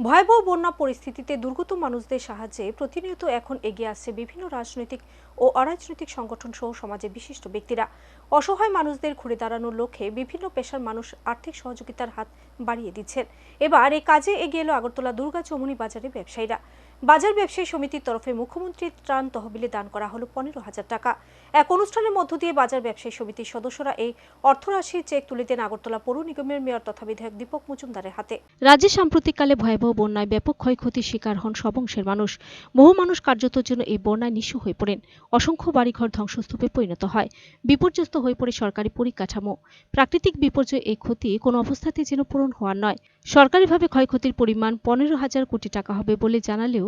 ভয়াবহ বন্যা পরিস্থিতিতে দুর্গত মানুষদের সাহায্যে প্রতিনিয়ত এখন এগিয়ে আসছে বিভিন্ন রাজনৈতিক ও অরাজনৈতিক সংগঠন সহ সমাজের বিশিষ্ট ব্যক্তিরা। অসহায় মানুষদের ঘুরে দাঁড়ানোর লক্ষ্যে বিভিন্ন পেশার মানুষ আর্থিক সহযোগিতার হাত বাড়িয়ে দিচ্ছেন। এবার এ কাজে এগিয়ে এলো আগরতলা দুর্গা চৌমুনি বাজারের ব্যবসায়ীরা। বাজার ব্যবসায়ী সমিতির তরফে মুখ্যমন্ত্রীর ত্রাণ তহবিলে দান করা হলো পনেরো হাজার টাকা। এক অনুষ্ঠানের মধ্য দিয়ে বাজার ব্যবসায়ী সমিতির সদস্যরা এই অর্থরাশির চেক তুলে দেন আগরতলা পৌর নিগমের মেয়র তথা বিধায়ক দীপক মজুমদারের হাতে। রাজ্যে সাম্প্রতিককালে ভয়াবহ বন্যায় ব্যাপক ক্ষয়ক্ষতির শিকার হন সব অংশের মানুষ। বহু মানুষ কার্যতর জন্য এই বন্যায় নিঃস্ব হয়ে পড়েন। অসংখ্য বাড়িঘর ধ্বংসস্তূপে পরিণত হয়। বিপর্যস্ত হয়ে পড়ে সরকারি পরিকাঠামো। প্রাকৃতিক বিপর্যয় এই ক্ষতি কোনো অবস্থাতেই যেন পূরণ হওয়ার নয়। সরকারিভাবে ক্ষয়ক্ষতির পরিমাণ পনেরো হাজার কোটি টাকা হবে বলে জানালেও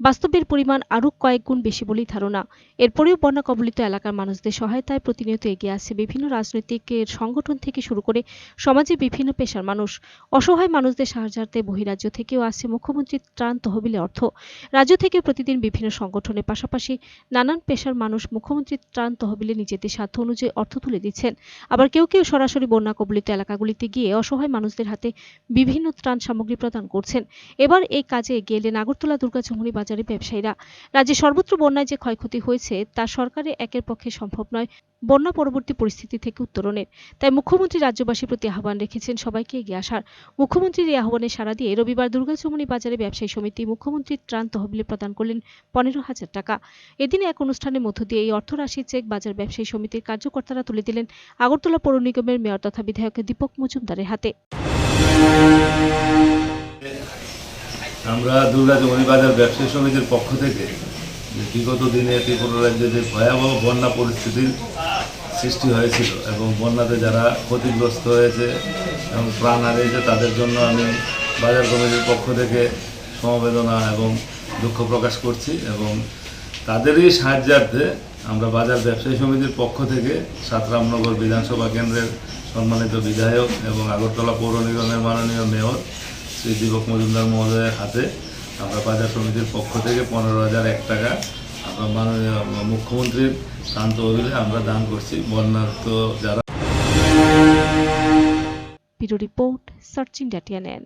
বাস্তবের পরিমাণ আরও কয়েক গুণ বেশি বলেই ধারণা। এরপরেও বন্যা কবলিত এলাকার মানুষদের সহায়তায় প্রতিনিয়ত এগিয়ে আসছে বিভিন্ন রাজনৈতিক সংগঠন থেকে শুরু করে সমাজে বিভিন্ন পেশার মানুষ। অসহায় মানুষদের সাহায্যার্থে বহিরাজ্য থেকেও আসছে মুখ্যমন্ত্রীর ত্রাণ তহবিলে অর্থ। রাজ্য থেকে প্রতিদিন বিভিন্ন সংগঠনের পাশাপাশি নানান পেশার মানুষ মুখ্যমন্ত্রীর ত্রাণ তহবিলে নিজেদের সাধ্য অনুযায়ী অর্থ তুলে দিচ্ছেন। আবার কেউ কেউ সরাসরি বন্যা কবলিত এলাকাগুলিতে গিয়ে অসহায় মানুষদের হাতে বিভিন্ন ত্রাণ সামগ্রী প্রদান করছেন। এবার এই কাজে এগিয়ে এলেন আগরতলা দুর্গা চৌমুনি বাজারের ব্যবসায়ীরা। রাজ্যে সর্বত্র বন্যায় যে ক্ষয়ক্ষতি হয়েছে, তা সরকারের একের পক্ষে সম্ভব নয়। বন্যা পরবর্তী পরিস্থিতি থেকে উত্তরণের। তাই মুখ্যমন্ত্রী রাজ্যবাসীর প্রতি আহ্বান রেখেছেন সবাইকে এগিয়ে আসার। মুখ্যমন্ত্রীর এই আহ্বানে সাড়া দিয়ে রবিবার দুর্গা চৌমুনি বাজারে ব্যবসায়ী সমিতি মুখ্যমন্ত্রীর ত্রাণ তহবিলে প্রদান করলেন পনেরো হাজার টাকা। এদিন এক অনুষ্ঠানের মধ্য দিয়ে এই অর্থরাশির চেক বাজার ব্যবসায়ী সমিতির কার্যকর্তারা তুলে দিলেন আগরতলা পৌর নিগমের মেয়র তথা বিধায়ক দীপক মজুমদারের হাতে। আমরা দুর্গা জমনি বাজার ব্যবসায়ী সমিতির পক্ষ থেকে বিগত দিনে ত্রিপুরা রাজ্যে যে ভয়াবহ বন্যা পরিস্থিতির সৃষ্টি হয়েছিল এবং বন্যাতে যারা ক্ষতিগ্রস্ত হয়েছে এবং প্রাণ হারিয়েছে, তাদের জন্য আমি বাজার কমিটির পক্ষ থেকে সমবেদনা এবং দুঃখ প্রকাশ করছি এবং তাদেরই সাহায্যার্থে আমরা বাজার ব্যবসায়ী সমিতির পক্ষ থেকে সাতরামনগর বিধানসভা কেন্দ্রের সম্মানিত বিধায়ক এবং আগরতলা পৌর নিগমের মাননীয় মেয়র শ্রী দীপক মজুমদার মহোদয়ের হাতে আমরা বাজার সমিতির পক্ষ থেকে পনেরো হাজার এক টাকা আমরা মাননীয় মুখ্যমন্ত্রীর শান্ত অভিলে আমরা দান করছি। বন্যার্থ যারা রিপোর্ট, সার্চিং ডাটিয়া টিএনএন।